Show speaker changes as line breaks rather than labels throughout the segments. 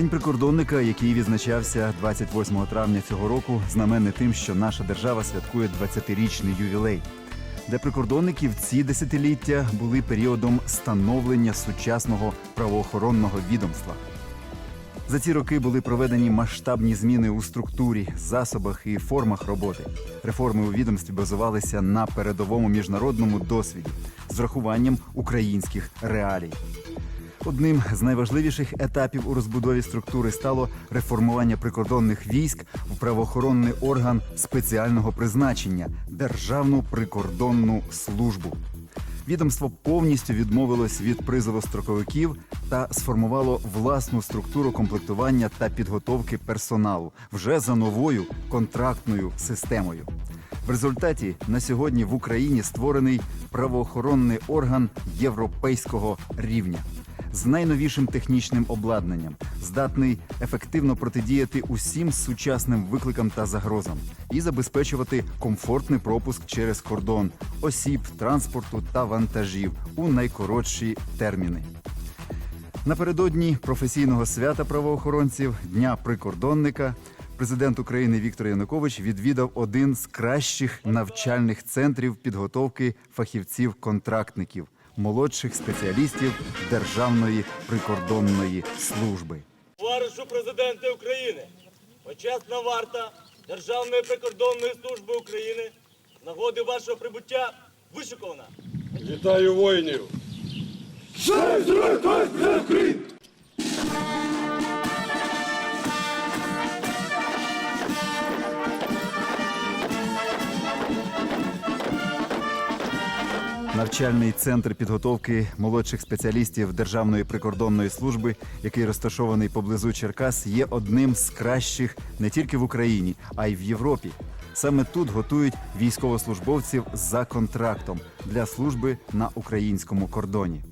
День прикордонника, який відзначався 28 травня цього року, знаменний тим, що наша держава святкує 20-річний ювілей. Для прикордонників ці десятиліття були періодом становлення сучасного правоохоронного відомства. За ці роки були проведені масштабні зміни у структурі, засобах і формах роботи. Реформи у відомстві базувалися на передовому міжнародному досвіді з врахуванням українських реалій. Одним з найважливіших етапів у розбудові структури стало реформування прикордонних військ в правоохоронний орган спеціального призначення Державну прикордонну службу. Відомство повністю відмовилось від призову строковиків та сформувало власну структуру комплектування та підготовки персоналу вже за новою контрактною системою. В результаті на сьогодні в Україні створений правоохоронний орган європейського рівня з найновішим технічним обладнанням, здатний ефективно протидіяти усім сучасним викликам та загрозам і забезпечувати комфортний пропуск через кордон осіб, транспорту та вантажів у найкоротші терміни. Напередодні професійного свята правоохоронців Дня прикордонника президент України Віктор Янукович відвідав один з кращих навчальних центрів підготовки фахівців-контрактників, молодших спеціалістів Державної прикордонної служби.
Товаришу президенти України, почесна варта Державної прикордонної служби України з нагоди вашого прибуття вишикована.
Вітаю воїнів!
Навчальний центр підготовки молодших спеціалістів Державної прикордонної служби, який розташований поблизу Черкас, є одним з кращих не тільки в Україні, а й в Європі. Саме тут готують військовослужбовців за контрактом для служби на українському кордоні.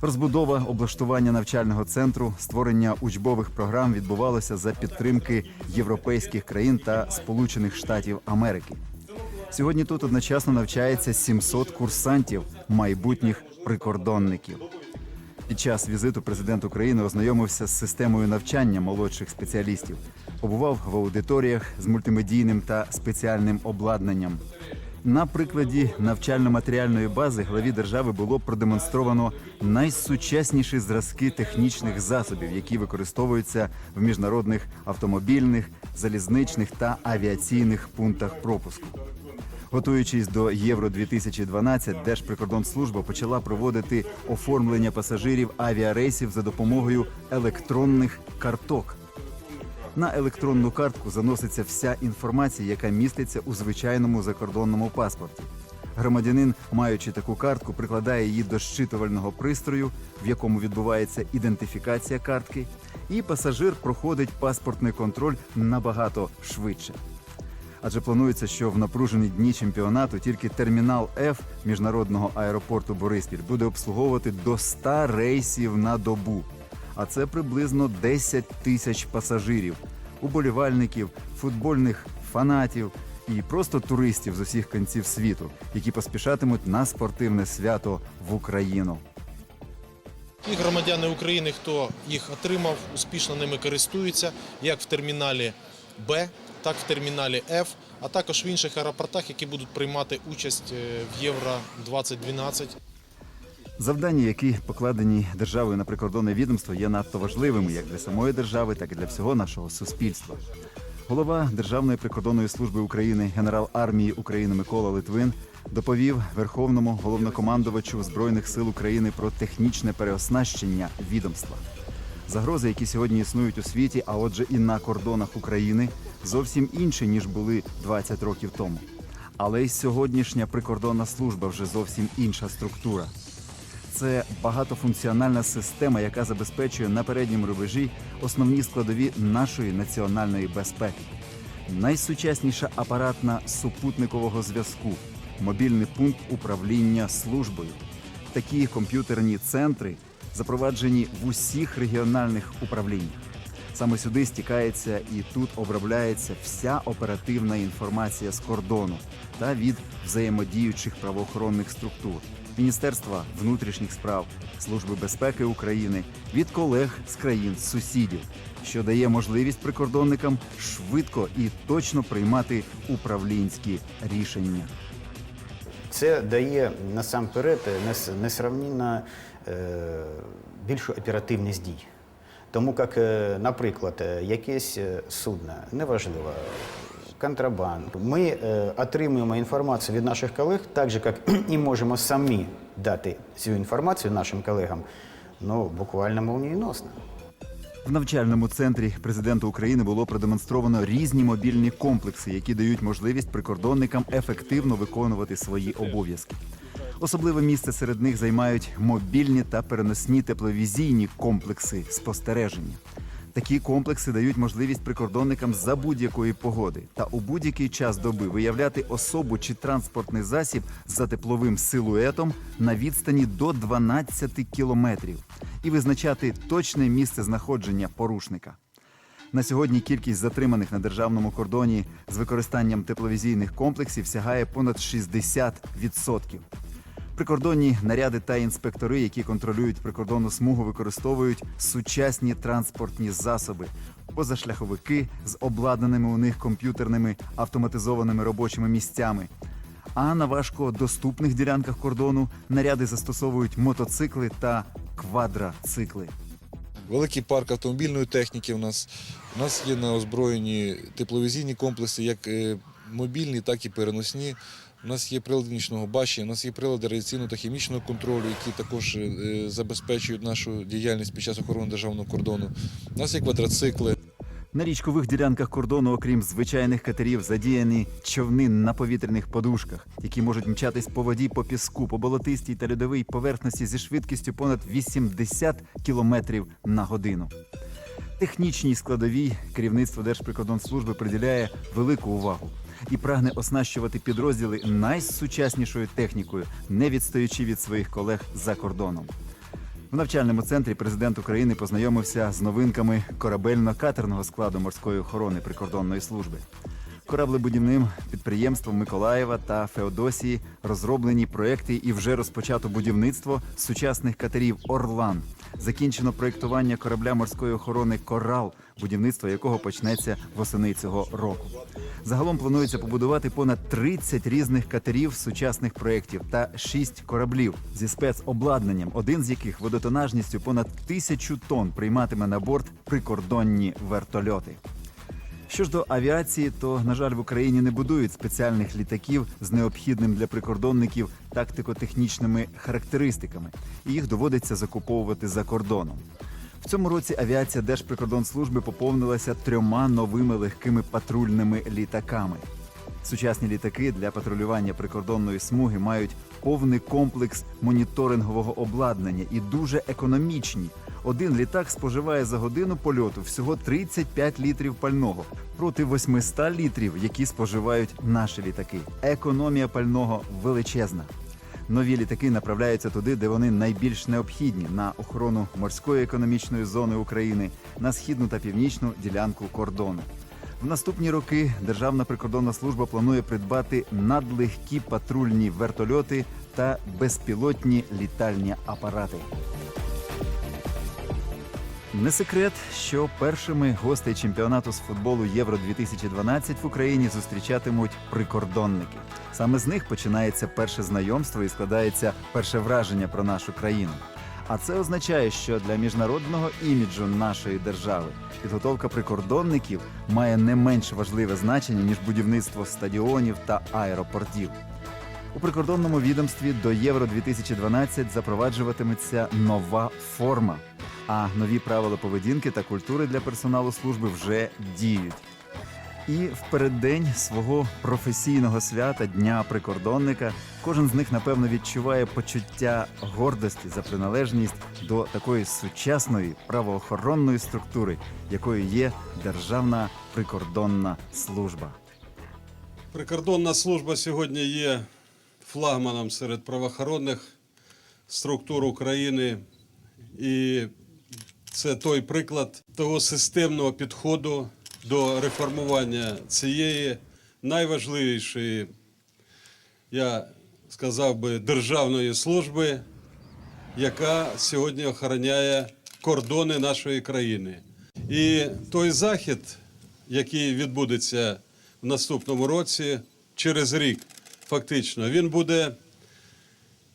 Розбудова облаштування навчального центру, створення учбових програм відбувалося за підтримки європейських країн та Сполучених Штатів Америки. Сьогодні тут одночасно навчається 700 курсантів, майбутніх прикордонників. Під час візиту президент України ознайомився з системою навчання молодших спеціалістів, побував в аудиторіях з мультимедійним та спеціальним обладнанням. На прикладі навчально-матеріальної бази главі держави було продемонстровано найсучасніші зразки технічних засобів, які використовуються в міжнародних автомобільних, залізничних та авіаційних пунктах пропуску. Готуючись до Євро 2012 Держприкордонслужба почала проводити оформлення пасажирів авіарейсів за допомогою електронних карток. На електронну картку заноситься вся інформація, яка міститься у звичайному закордонному паспорті. Громадянин, маючи таку картку, прикладає її до щитувального пристрою, в якому відбувається ідентифікація картки, і пасажир проходить паспортний контроль набагато швидше. Адже планується, що в напружені дні чемпіонату тільки термінал F міжнародного аеропорту Бориспіль буде обслуговувати до 100 рейсів на добу. А це приблизно 10 тисяч пасажирів, уболівальників, футбольних фанатів і просто туристів з усіх кінців світу, які поспішатимуть на спортивне свято в Україну.
І громадяни України, хто їх отримав, успішно ними користуються, як в терміналі Б, так в терміналі Ф, а також в інших аеропортах, які будуть приймати участь е, в Євро 2012.
Завдання, які покладені державою на прикордонне відомство, є надто важливими як для самої держави, так і для всього нашого суспільства. Голова Державної прикордонної служби України, генерал армії України Микола Литвин доповів Верховному головнокомандувачу Збройних сил України про технічне переоснащення відомства. Загрози, які сьогодні існують у світі, а отже, і на кордонах України, зовсім інші ніж були 20 років тому. Але й сьогоднішня прикордонна служба вже зовсім інша структура. Це багатофункціональна система, яка забезпечує на передньому рубежі основні складові нашої національної безпеки. Найсучасніша апаратна супутникового зв'язку, мобільний пункт управління службою. Такі комп'ютерні центри запроваджені в усіх регіональних управліннях. Саме сюди стікається і тут обробляється вся оперативна інформація з кордону та від взаємодіючих правоохоронних структур. Міністерства внутрішніх справ, Служби безпеки України, від колег з країн сусідів, що дає можливість прикордонникам швидко і точно приймати управлінські рішення.
Це дає насамперед нес- несравнінно більшу оперативність дій. Тому як, е, наприклад, е, якесь е, судно, неважливо, контрабанд, ми е, отримуємо інформацію від наших колег, так же, як і можемо самі дати цю інформацію нашим колегам, ну, буквально молнієносно.
В навчальному центрі президента України було продемонстровано різні мобільні комплекси, які дають можливість прикордонникам ефективно виконувати свої обов'язки. Особливе місце серед них займають мобільні та переносні тепловізійні комплекси спостереження. Такі комплекси дають можливість прикордонникам за будь-якої погоди та у будь-який час доби виявляти особу чи транспортний засіб за тепловим силуетом на відстані до 12 кілометрів і визначати точне місце знаходження порушника. На сьогодні кількість затриманих на державному кордоні з використанням тепловізійних комплексів сягає понад 60%. Прикордонні наряди та інспектори, які контролюють прикордонну смугу, використовують сучасні транспортні засоби, позашляховики з обладнаними у них комп'ютерними автоматизованими робочими місцями. А на важкодоступних ділянках кордону наряди застосовують мотоцикли та квадроцикли.
Великий парк автомобільної техніки у нас. У нас є на озброєнні тепловізійні комплекси, як е, мобільні, так і переносні. У нас є прилади нічного бачення, у нас є прилади радіаційного та хімічного контролю, які також е, забезпечують нашу діяльність під час охорони державного кордону. У нас є квадроцикли.
На річкових ділянках кордону, окрім звичайних катерів, задіяні човни на повітряних подушках, які можуть мчатись по воді, по піску, по болотистій та льодовій поверхності зі швидкістю понад 80 кілометрів на годину. Технічній складовій керівництво Держприкордонслужби приділяє велику увагу і прагне оснащувати підрозділи найсучаснішою технікою, не відстаючи від своїх колег за кордоном. В навчальному центрі президент України познайомився з новинками корабельно-катерного складу морської охорони прикордонної служби. Кораблебудівним підприємством Миколаєва та Феодосії розроблені проекти і вже розпочато будівництво сучасних катерів Орлан. Закінчено проєктування корабля морської охорони Корал, будівництво якого почнеться восени цього року. Загалом планується побудувати понад 30 різних катерів сучасних проєктів та 6 кораблів зі спецобладнанням, один з яких водотонажністю понад тисячу тонн прийматиме на борт прикордонні вертольоти. Що ж до авіації, то на жаль в Україні не будують спеціальних літаків з необхідним для прикордонників тактико-технічними характеристиками, і їх доводиться закуповувати за кордоном. В цьому році авіація Держприкордонслужби поповнилася трьома новими легкими патрульними літаками. Сучасні літаки для патрулювання прикордонної смуги мають повний комплекс моніторингового обладнання і дуже економічні. Один літак споживає за годину польоту всього 35 літрів пального проти 800 літрів, які споживають наші літаки. Економія пального величезна. Нові літаки направляються туди, де вони найбільш необхідні на охорону морської економічної зони України, на східну та північну ділянку кордону. В наступні роки Державна прикордонна служба планує придбати надлегкі патрульні вертольоти та безпілотні літальні апарати. Не секрет, що першими гостей чемпіонату з футболу Євро 2012 в Україні зустрічатимуть прикордонники. Саме з них починається перше знайомство і складається перше враження про нашу країну. А це означає, що для міжнародного іміджу нашої держави підготовка прикордонників має не менш важливе значення ніж будівництво стадіонів та аеропортів. У прикордонному відомстві до Євро 2012 запроваджуватиметься нова форма, а нові правила поведінки та культури для персоналу служби вже діють. І в переддень свого професійного свята Дня прикордонника кожен з них напевно відчуває почуття гордості за приналежність до такої сучасної правоохоронної структури, якою є Державна прикордонна служба.
Прикордонна служба сьогодні є флагманом серед правоохоронних структур України. І це той приклад того системного підходу до реформування цієї найважливішої, я сказав би, державної служби, яка сьогодні охороняє кордони нашої країни. І той захід, який відбудеться в наступному році, через рік, фактично, він буде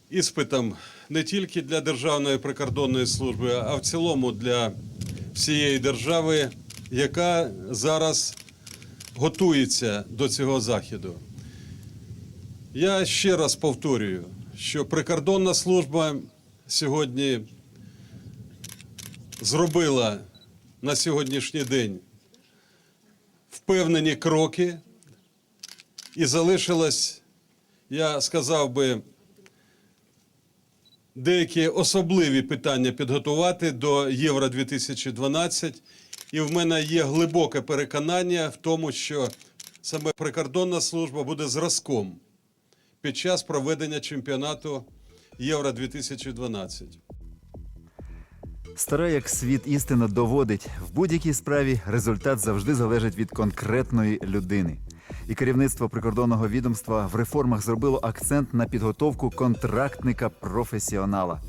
іспитом не тільки для Державної прикордонної служби, а в цілому для всієї держави, яка зараз готується до цього заходу. Я ще раз повторюю, що прикордонна служба сьогодні зробила на сьогоднішній день впевнені кроки і залишилось, я сказав би, деякі особливі питання підготувати до Євро 2012. І в мене є глибоке переконання в тому, що саме прикордонна служба буде зразком під час проведення чемпіонату Євро 2012.
Стара як світ істина доводить, в будь-якій справі результат завжди залежить від конкретної людини. І керівництво прикордонного відомства в реформах зробило акцент на підготовку контрактника професіонала.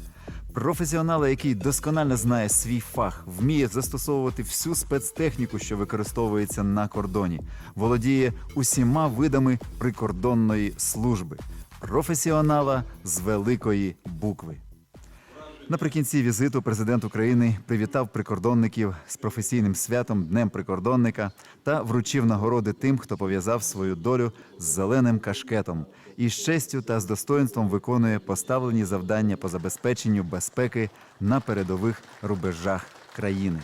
Професіонала, який досконально знає свій фах, вміє застосовувати всю спецтехніку, що використовується на кордоні, володіє усіма видами прикордонної служби, професіонала з великої букви. Наприкінці візиту президент України привітав прикордонників з професійним святом Днем прикордонника та вручив нагороди тим, хто пов'язав свою долю з зеленим кашкетом і з честю та з достоинством виконує поставлені завдання по забезпеченню безпеки на передових рубежах країни.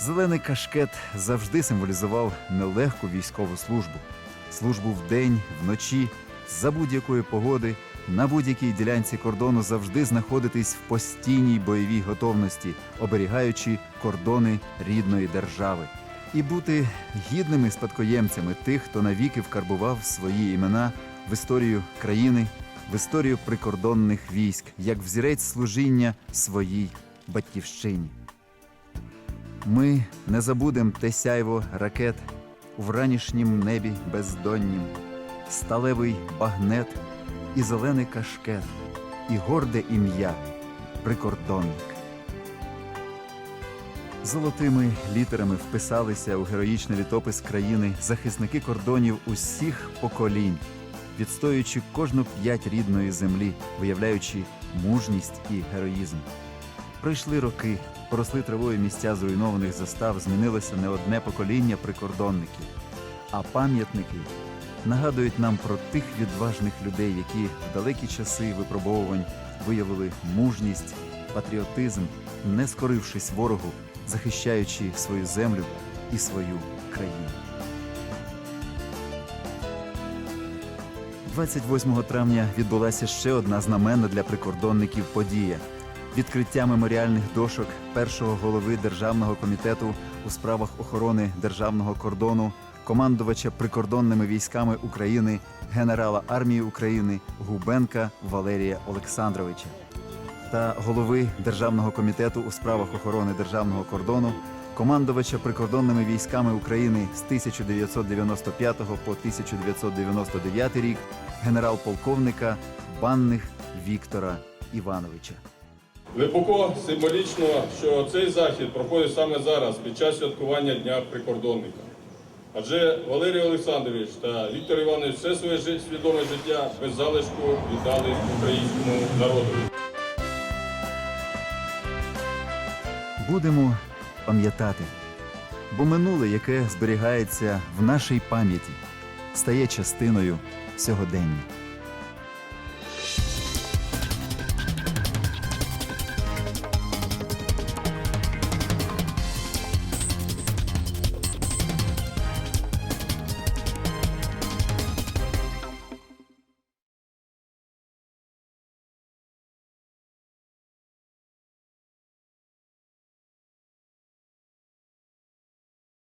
Зелений кашкет завжди символізував нелегку військову службу, службу вдень, вночі, за будь-якої погоди, на будь-якій ділянці кордону завжди знаходитись в постійній бойовій готовності, оберігаючи кордони рідної держави, і бути гідними спадкоємцями тих, хто навіки вкарбував свої імена в історію країни, в історію прикордонних військ, як взірець служіння своїй батьківщині. Ми не забудем те сяйво ракет у вранішнім небі бездоннім, сталевий багнет і зелений кашкет, і горде ім'я прикордонник. Золотими літерами вписалися у героїчний літопис країни захисники кордонів усіх поколінь, відстоюючи кожну п'ять рідної землі, виявляючи мужність і героїзм. Пройшли роки, поросли травою місця зруйнованих застав, змінилося не одне покоління прикордонників, а пам'ятники нагадують нам про тих відважних людей, які в далекі часи випробовувань виявили мужність, патріотизм, не скорившись ворогу, захищаючи свою землю і свою країну. 28 травня відбулася ще одна знаменна для прикордонників подія відкриття меморіальних дошок першого голови Державного комітету у справах охорони державного кордону, командувача прикордонними військами України, генерала армії України Губенка Валерія Олександровича та голови Державного комітету у справах охорони державного кордону, командувача прикордонними військами України з 1995 по 1999 рік, генерал-полковника Банних Віктора Івановича.
Глибоко символічно, що цей захід проходить саме зараз, під час святкування Дня прикордонника. Адже Валерій Олександрович та Віктор Іванович все своє свідоме життя без залишку віддали українському народу.
Будемо пам'ятати, бо минуле, яке зберігається в нашій пам'яті, стає частиною сьогодення.